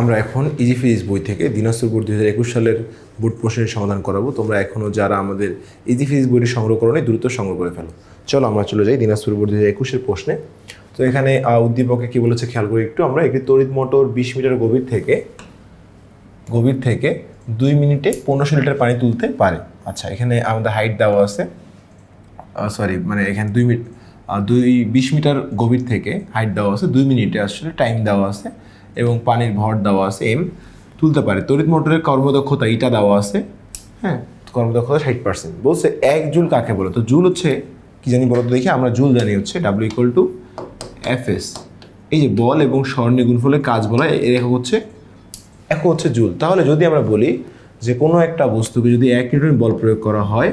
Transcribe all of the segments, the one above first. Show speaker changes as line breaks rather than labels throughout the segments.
আমরা এখন easy physics বই থেকে দিনাজপুর বোর্ড দুই হাজার একুশ সালের বোর্ড প্রশ্নের সমাধান করাবো। তোমরা এখনও যারা আমাদের ইজি ফিজিক্স বইটি সংগ্রহ করো দ্রুত সংগ্রহ করে ফেলো। চলো আমরা চলে যাই দিনাজপুর বোর্ড দুই হাজার একুশের প্রশ্নে। তো এখানে উদ্দীপকে কী বলেছে খেয়াল করি একটু আমরা? একটি তড়িৎ মোটর বিশ মিটার গভীর থেকে গভীর থেকে দুই মিনিটে পনেরোশো লিটার পানি তুলতে পারে। আচ্ছা এখানে আমাদের হাইট দেওয়া আছে। সরি মানে এখানে দুই মিনিট দুই, বিশ মিটার গভীর থেকে হাইট দেওয়া আছে, দুই মিনিটে আসলে টাইম দেওয়া আছে। এবং পানির ভর দেওয়া আছে, এম, তুলতে পারে। তড়িৎ মোটরের কর্মদক্ষতা ইটা দেওয়া আছে হ্যাঁ কর্মদক্ষতা ষাট পার্সেন্ট বলছে এক জুল কাকে বলে? তো জুল হচ্ছে, কি জানি বলতো দেখি, আমরা জুল জানি হচ্ছে W equal to F S এই যে বল এবং স্বর্ণে গুণফলের কাজ বলা এর একক হচ্ছে, এক হচ্ছে জুল। তাহলে যদি আমরা বলি যে কোনো একটা বস্তুকে যদি এক নিউটন বল প্রয়োগ করা হয়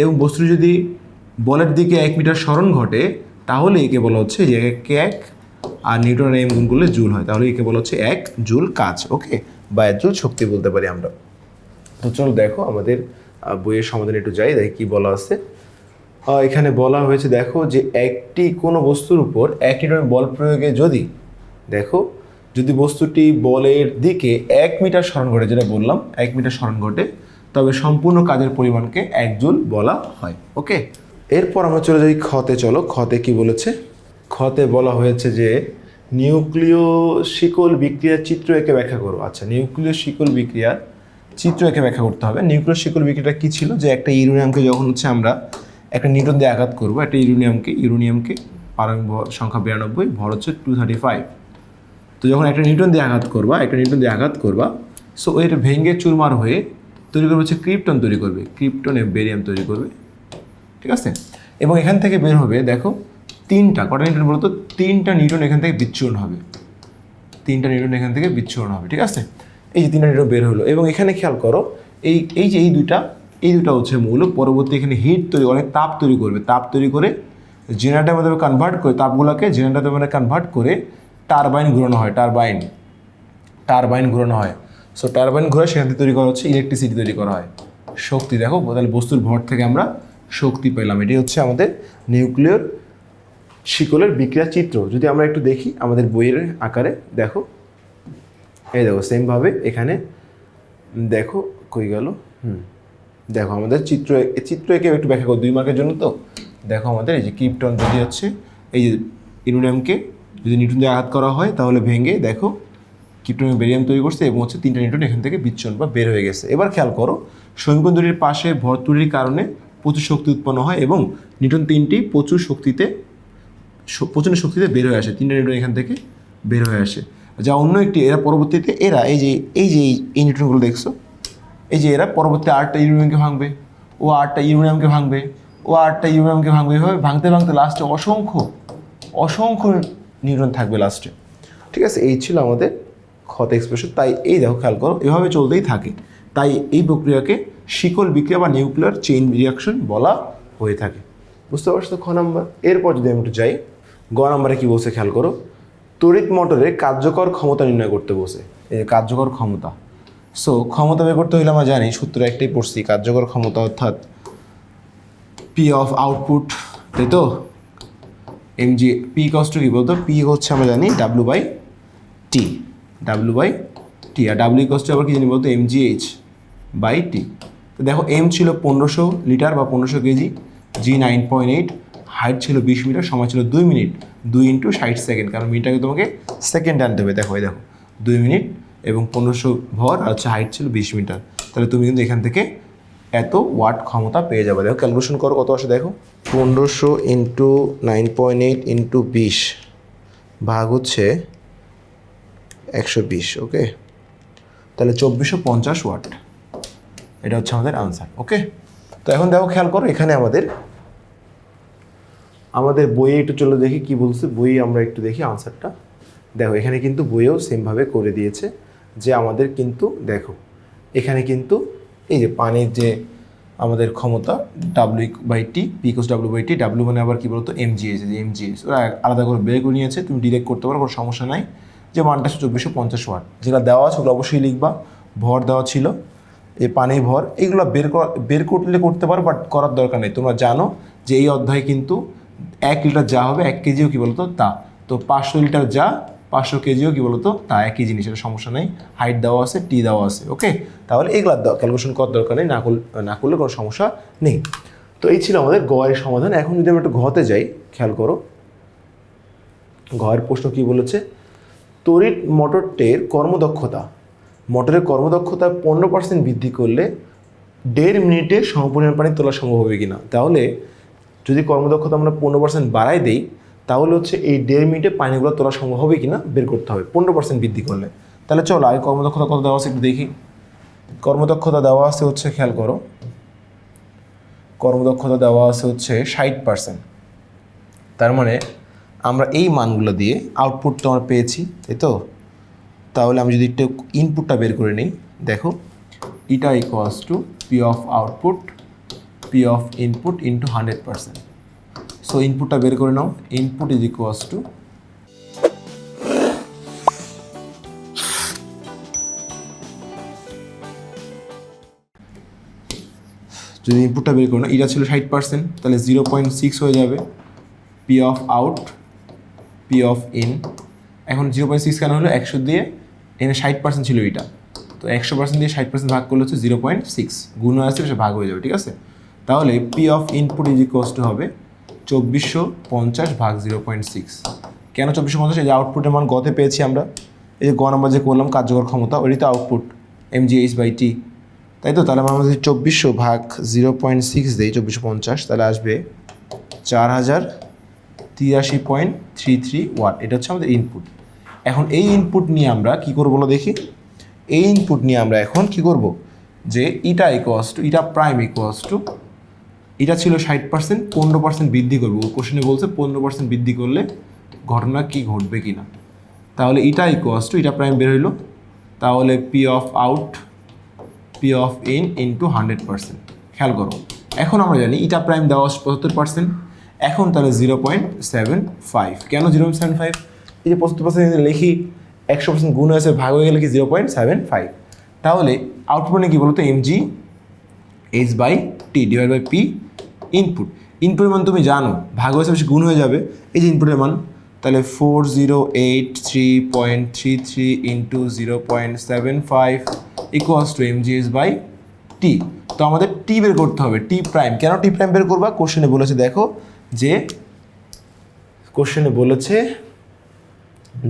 এবং বস্তু যদি বলের দিকে এক মিটার স্মরণ ঘটে তাহলে একে বলা হচ্ছে যে একে এক আর নিউটন এম গুণ করলে জুল হয়। তাহলে একে বলা হচ্ছে এক জুল কাজ, ওকে? বা এক জুল শক্তি বলতে পারি আমরা। তো চলো দেখো আমাদের বইয়ের সমাধান একটু যাই, দেখি কী বলা আছে। এখানে বলা হয়েছে, দেখো যে একটি কোনো বস্তুর উপর এক নিউটন বল প্রয়োগে যদি, দেখো, যদি বস্তুটি বলের দিকে এক মিটার স্মরণ ঘটে, যেটা বললাম, এক মিটার স্মরণ ঘটে, তবে সম্পূর্ণ কাজের পরিমাণকে এক জুল বলা হয়, ওকে? এরপর আমরা চলে যাই খতে চলো। খতে কি বলেছে? খতে বলা হয়েছে যে নিউক্লিয় শিকল বিক্রিয়ার চিত্র একে ব্যাখ্যা করো। আচ্ছা নিউক্লিয় শিকল বিক্রিয়ার চিত্র একে ব্যাখ্যা করতে হবে। নিউক্লিয় শিকল বিক্রিয়াটা কী ছিল? যে একটা ইউরেনিয়ামকে যখন হচ্ছে আমরা একটা নিউটন দিয়ে আঘাত করব, একটা ইউরেনিয়ামকে ইউরেনিয়ামকে পারমাণবিক সংখ্যা বিরানব্বই, ভর হচ্ছে টু থার্টি ফাইভ তো যখন একটা নিউটন দিয়ে আঘাত করবা, একটা নিউটন দিয়ে আঘাত করবা সো এটা ভেঙে চুরমার হয়ে তৈরি করবে হচ্ছে ক্রিপ্টন তৈরি করবে ক্রিপ্টন বেরিয়াম তৈরি করবে। ঠিক আছে? এবং এখান থেকে বের হবে, দেখো তিনটা, কটা নিউটন বলতো? তিনটা নিউটন এখান থেকে বিচ্ছুরণ হবে। তিনটা নিউটন এখান থেকে বিচ্ছুরণ হবে, ঠিক আছে? এই যে তিনটা নিউটন বের হলো, এবং এখানে খেয়াল করো, এই এই যে এই দুইটা, এই দুটা হচ্ছে মৌল, পরবর্তী এখানে হিট তৈরি অনেক তাপ তৈরি করবে। তাপ তৈরি করে জেনারেটার মাধ্যমে কনভার্ট করে, তাপগুলোকে জেনারেটার মাধ্যমে কনভার্ট করে টারবাইন ঘুরানো হয় টারবাইন টারবাইন ঘুরানো হয়। সো টারবাইন ঘুরে সেখান থেকে তৈরি করা হচ্ছে ইলেকট্রিসিটি তৈরি করা হয়। শক্তি, দেখো, তাহলে বস্তুর ভর থেকে আমরা শক্তি পেলাম। এটি হচ্ছে আমাদের নিউক্লিয়ার শিকলের বিক্রিয়া চিত্র। যদি আমরা একটু দেখি আমাদের বইয়ের আকারে, দেখো। এই দেখো সেমভাবে এখানে, দেখো, কই গেল? হুম। দেখো, আমাদের চিত্র চিত্র একে একটু ব্যাখ্যা করো, দুই মার্কের জন্য তো? দেখো আমাদের, এই যে কিপটন যদি হচ্ছে, এই যে ইউরেনিয়ামকে যদি নিউটন দিয়ে আঘাত করা হয়, তাহলে ভেঙে, দেখো কিপটন বেরিয়াম তৈরি করছে এবং হচ্ছে তিনটা নিউটন এখান থেকে বিচ্ছন বা বের হয়ে গেছে। এবার খেয়াল করো, সমীকরণ দুটির পাশে ভর তৈরির কারণে প্রচুর শক্তি উৎপন্ন হয় এবং নিউটন তিনটি প্রচুর শক্তিতে প্রচণ্ড শক্তিতে বের হয়ে আসে, তিনটা নিউটন এখান থেকে বের হয়ে আসে। যা অন্য একটি, এরা পরবর্তীতে, এরা এই যে এই যে এই- নিউটনগুলো দেখছ, এই যে এরা পরবর্তী আটটা ইউরেনিয়ামকে ভাঙবে, ও আটটা ইউরেনিয়ামকে ভাঙবে, ও আটটা ইউরেনিয়ামকে ভাঙবে, এভাবে ভাঙতে ভাঙতে লাস্টে অসংখ্য অসংখ্য নিউটন থাকবে লাস্টে ঠিক আছে, এই ছিল আমাদের ক্ষত এক্সপ্রেশন তাই এই দেখো, খেয়াল করো, এভাবে চলতেই থাকে। তাই এই প্রক্রিয়াকে শিকল বিক্রিয়া বা নিউক্লিয়ার চেইন রিয়াকশন বলা হয়ে থাকে। বুঝতে পারছ খ নাম্বার? এরপর যদি আমি একটু যাই গ নাম্বারে কী বলছে খেয়াল করো? তড়িৎ মোটরে কার্যকর ক্ষমতা নির্ণয় করতে বসে এই কার্যকর ক্ষমতা। সো ক্ষমতা বের করতে হলে আমরা জানি, সূত্র একটাই পড়ছি, কার্যকর ক্ষমতা অর্থাৎ পি অফ আউটপুট তাই তো? এম জি পি কষ্ট কী বলতো? পি হচ্ছে আমরা জানি W by T W by T R W কষ্ট আবার কি জানি বলতো? M G H by T তো দেখো এম ছিল পনেরোশো লিটার বা পনেরোশো KG G nine point eight height ছিল বিশ মিটার সময় ছিল দুই মিনিট দুই ইন্টু ষাট সেকেন্ড কারণ মিনিটটাকে তোমাকে সেকেন্ড আনতে হবে। দেখো দেখো, দুই মিনিট এবং পনেরোশো ভর, আর হচ্ছে হাইট ছিল বিশ মিটার তাহলে তুমি কিন্তু এখান থেকে এত ওয়াট ক্ষমতা পেয়ে যাবে। দেখো ক্যালকুলেশন করো কত আসে, দেখো। পনেরোশো into nine point eight into বিশ ভাগ হচ্ছে একশো বিশ ওকে তাহলে চব্বিশশো পঞ্চাশ ওয়াট এটা হচ্ছে আমাদের আনসার ওকে তো এখন দেখো, খেয়াল করো, এখানে আমাদের আমাদের বইয়ে একটু চলে দেখি কি বলছে। বই আমরা একটু দেখি আনসারটা দেখো, এখানে কিন্তু বইয়েও সেমভাবে করে দিয়েছে যে আমাদের কিন্তু, দেখো, এখানে কিন্তু এই যে পানির যে আমাদের ক্ষমতা ডাব্লিউ বাই টি পিকোস ডাব্লিউ বাই টি ডাব্লিউ মানে আবার কি বলতো? এম জিএস এম জিএস ওরা আলাদা করে বের করে নিয়েছে, তুমি ডিরেক্ট করতে পারো, কোনো সমস্যা নাই। যে মানটা চব্বিশশো পঞ্চাশ ওয়াট যেটা দেওয়া আছে ওগুলো অবশ্যই লিখবা। ভর দেওয়া ছিল, এই পানির ভর, এইগুলো বের করা, বের করলে করতে পারো বাট করার দরকার নেই। তোমরা জানো যে এই অধ্যায় কিন্তু এক লিটার যা হবে, এক কেজিও কি বলতো? তা। তো পাঁচশো লিটার যা, পাঁচশো কেজিও কি বলতো? তা একই জিনিস, এটা সমস্যা নেই। হাইট দেওয়া আছে টি দেওয়া আছে ওকে তাহলে এগুলা ক্যালকুলেশন করার দরকার নেই, না করলে না করলে কোনো সমস্যা নেই। তো এই ছিল আমাদের গয়ের সমাধান। এখন যদি আমরা একটু ঘতে যাই, খেয়াল করো। ঘয়ের প্রশ্ন কি বলেছে? তড়িৎ মোটরটির কর্মদক্ষতা। মোটরের কর্মদক্ষতা পনেরো পার্সেন্ট বৃদ্ধি করলে দেড় মিনিটে সমপরিমাণ পানি তোলা সম্ভব হবে কিনা? তাহলে যদি কর্মদক্ষতা আমরা পনেরো পার্সেন্ট বাড়াই দিই, তাহলে হচ্ছে এই দেড় মিনিটে পানিগুলো তোলা সম্ভব হবে কি না বের করতে হবে। পনেরো পার্সেন্ট বৃদ্ধি করলে। তাহলে চলো আগে কর্মদক্ষতা কত দেওয়া আছে একটু দেখি। কর্মদক্ষতা দেওয়া আছে হচ্ছে, খেয়াল করো, কর্মদক্ষতা দেওয়া আছে হচ্ছে ষাট পার্সেন্ট তার মানে আমরা এই মানগুলো দিয়ে আউটপুট তো আমরা পেয়েছি, তাই তো? তাহলে আমি যদি একটু ইনপুটটা বের করে নিই, দেখো eta equals to P of output P of input into hundred percent so ইনপুটটা বের করে নাও। ইনপুট ইজ ইকুয়ালস টু যদি ইনপুটটা বের করো না, এটা ছিল ষাট পার্সেন্ট তাহলে জিরো পয়েন্ট সিক্স হয়ে যাবে। P of out P of in এখন জিরো পয়েন্ট সিক্স কেন হলো? একশো দিয়ে এনে ষাট পার্সেন্ট ছিল এটা। তো একশো পার্সেন্ট দিয়ে ষাট পার্সেন্ট ভাগ করলে হচ্ছে জিরো পয়েন্ট সিক্স গুণ আছে সে ভাগ হয়ে যাবে, ঠিক আছে? তাহলে P of input is equals to হবে চব্বিশশো পঞ্চাশ ভাগ জিরো পয়েন্ট সিক্স কেন চব্বিশশো পঞ্চাশ? এই যে আউটপুটের মান গতে পেয়েছি আমরা। এই যে গ নাম্বার যে করলাম, কার্যকর ক্ষমতা ওইটাই তো output M G H by T তাই তো? তাহলে আমরা যদি চব্বিশশো ভাগ জিরো পয়েন্ট সিক্স দিই, চব্বিশশো পঞ্চাশ, তাহলে আসবে চার হাজার তিরাশি পয়েন্ট থ্রি থ্রি ওয়াট। এটা হচ্ছে আমাদের ইনপুট এখন এই ইনপুট নিয়ে আমরা কি করব বলো দেখি? এই ইনপুট নিয়ে আমরা এখন কি করব? যে eta equals to eta prime equals to এটা ছিল ষাট পার্সেন্ট পনেরো পার্সেন্ট বৃদ্ধি করব। কোশ্চেনে বলছে পনেরো পার্সেন্ট বৃদ্ধি করলে ঘটনা কি ঘটবে কি না তাহলে eta equals to eta prime বের হইল। তাহলে P of out P of in into hundred percent খেয়াল করো, এখন আমরা জানি ইটা প্রাইম দেওয়া পঁচাত্তর পার্সেন্ট এখন তাহলে জিরো পয়েন্ট সেভেন ফাইভ কেন জিরো পয়েন্ট সেভেন ফাইভ এই যে পঁচাত্তর পার্সেন্ট লিখি, একশো পার্সেন্ট গুণ হয়েছে, ভাগ হয়ে গেলে কি জিরো পয়েন্ট সেভেন ফাইভ তাহলে আউটপুটে কী বলতো? M G H by T divide by P input ইনপুটের মান তুমি জানো, ভাগ হয়েছে গুণ হয়ে যাবে। এই যে ইনপুটের মান, তাহলে four zero eight three point three three into zero point seven five equals to M G S by T তো আমাদের টি বের করতে হবে টি প্রাইম কেন টি প্রাইম বের করবা? কোশ্চেনে বলেছে, দেখো, যে কোশ্চেনে বলেছে,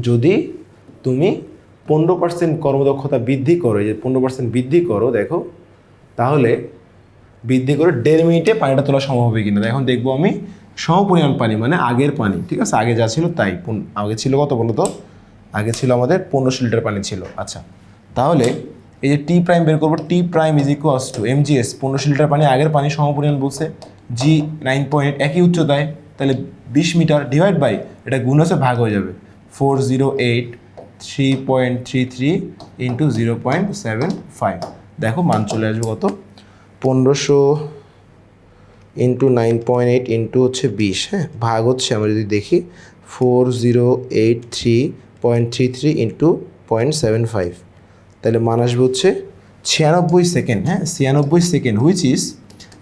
যদি তুমি পনেরো পার্সেন্ট কর্মদক্ষতা বৃদ্ধি করো যে পনেরো পার্সেন্ট বৃদ্ধি করো, দেখো, তাহলে বৃদ্ধি করে দেড় মিনিটে পানিটা তোলা সম্ভব হবে কিনা। এখন দেখব আমি সম পরিমাণ পানি মানে আগের পানি, ঠিক আছে? আগে যা ছিল তাই। আগে ছিল কত বলো তো? আগে ছিল আমাদের পনেরোশো লিটার পানি ছিল। আচ্ছা তাহলে এই যে টি প্রাইম বের করব T prime is equals to M G S পনেরোশো লিটার পানি, আগের পানি সম পরিমাণ বলছে জি নাইন পয়েন্ট একই উচ্চতায়, তাহলে বিশ মিটার ডিভাইড বাই এটা গুণ হচ্ছে ভাগ হয়ে যাবে। Four zero eight three point three three into zero point seven five দেখো মান চলে আসবে কত? পনেরোশো into nine point eight into হচ্ছে বিশ হ্যাঁ? ভাগ হচ্ছে আমরা যদি দেখি four zero eight three point three three into point seven five তাহলে মান আসবে হচ্ছে ছিয়ানব্বই সেকেন্ড হ্যাঁ? ছিয়ানব্বই সেকেন্ড হুইচ ইজ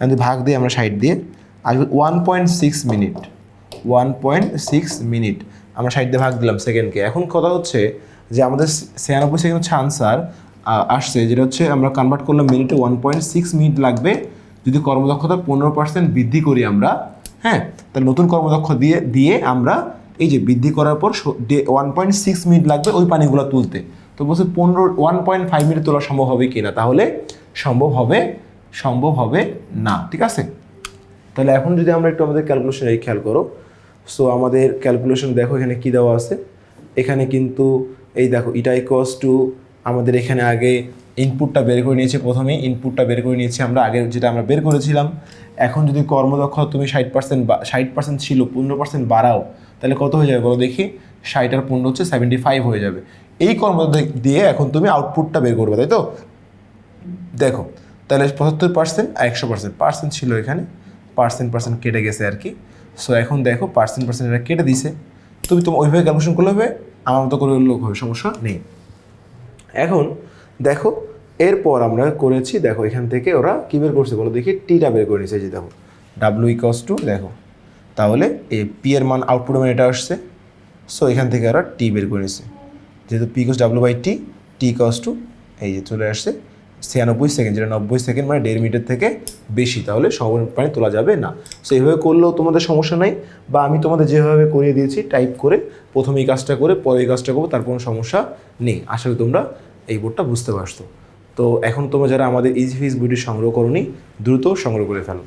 যদি ভাগ দিই আমরা সাইড দিয়ে, আসবে one point six minute one point six minute আমরা সাইড দিয়ে ভাগ দিলাম সেকেন্ডকে এখন কথা হচ্ছে যে আমাদের ছিয়ানব্বই সেকেন্ড হচ্ছে আনসার আসছে, যেটা হচ্ছে আমরা কনভার্ট করলাম মিনিটে ওয়ান পয়েন্ট সিক্স মিনিট লাগবে। যদি কর্মদক্ষতা পনেরো পার্সেন্ট বৃদ্ধি করি আমরা হ্যাঁ তাহলে নতুন কর্মদক্ষ দিয়ে দিয়ে আমরা এই যে বৃদ্ধি করার পর ওয়ান পয়েন্ট সিক্স মিনিট লাগবে ওই পানিগুলো তুলতে। তো বলছে পনেরো ওয়ান পয়েন্ট ফাইভ মিনিট তোলা সম্ভব হবে কি না তাহলে সম্ভব হবে সম্ভব হবে না, ঠিক আছে? তাহলে এখন যদি আমরা একটু আমাদের ক্যালকুলেশন এই খেয়াল করো। সো আমাদের ক্যালকুলেশন দেখো এখানে কি দেওয়া আছে? এখানে কিন্তু এই দেখো ইটা ইকোয়াস টু আমাদের এখানে আগে ইনপুটটা বের করে নিয়েছে প্রথমে ইনপুটটা বের করে নিয়েছি আমরা আগে যেটা আমরা বের করেছিলাম। এখন যদি কর্মদক্ষতা তুমি ষাট পার্সেন্ট বা ষাট পার্সেন্ট ছিল, পনেরো পার্সেন্ট বাড়াও, তাহলে কত হয়ে যাবে? বলো দেখি, ষাট আর পনেরো হচ্ছে সেভেন্টি ফাইভ হয়ে যাবে। এই কর্ম দিয়ে এখন তুমি আউটপুটটা বের করবে, তাই তো? দেখো, তাহলে পঁচাত্তর পার্সেন্ট আর একশো পার্সেন্ট পার্সেন্ট ছিল এখানে পার্সেন্ট পার্সেন্ট কেটে গেছে আর কি। সো এখন দেখো পার্সেন্ট পার্সেন্ট এটা কেটে দিছে। তুমি তোমার ওইভাবে ক্যালকুলেশন করলে হবে, আমার মতো করে লোক হবে, সমস্যা নেই। এখন দেখো, এরপর আমরা করেছি, দেখো এখান থেকে ওরা কী বের করছে বলো দেখি টিটা বের করে নিয়েছে যে দেখো ডাব্লু ইকস টু দেখো, তাহলে এ পি এর মান আউটপুট মান এটা আসছে সো এখান থেকে ওরা টি বের করে নিছে, যেহেতু P cos W by T T cos two এই যে চলে আসছে, ছিয়ানব্বই সেকেন্ড যেটা নব্বই সেকেন্ড মানে দেড় মিনিটের থেকে বেশি, তাহলে সময় পানি তোলা যাবে না সো এইভাবে করলেও তোমাদের সমস্যা নাই, বা আমি তোমাদের যেভাবে করিয়ে দিয়েছি টাইপ করে প্রথমে এই কাজটা করে পরে এই কাজটা করব, তার কোনো সমস্যা নেই করি তোমরা এই বোর্ডটা বুঝতে পারছ। তো এখন তোমরা যারা আমাদের ইজি ফিজ বইটি সংগ্রহ করনি, দ্রুত সংগ্রহ করে ফেলো।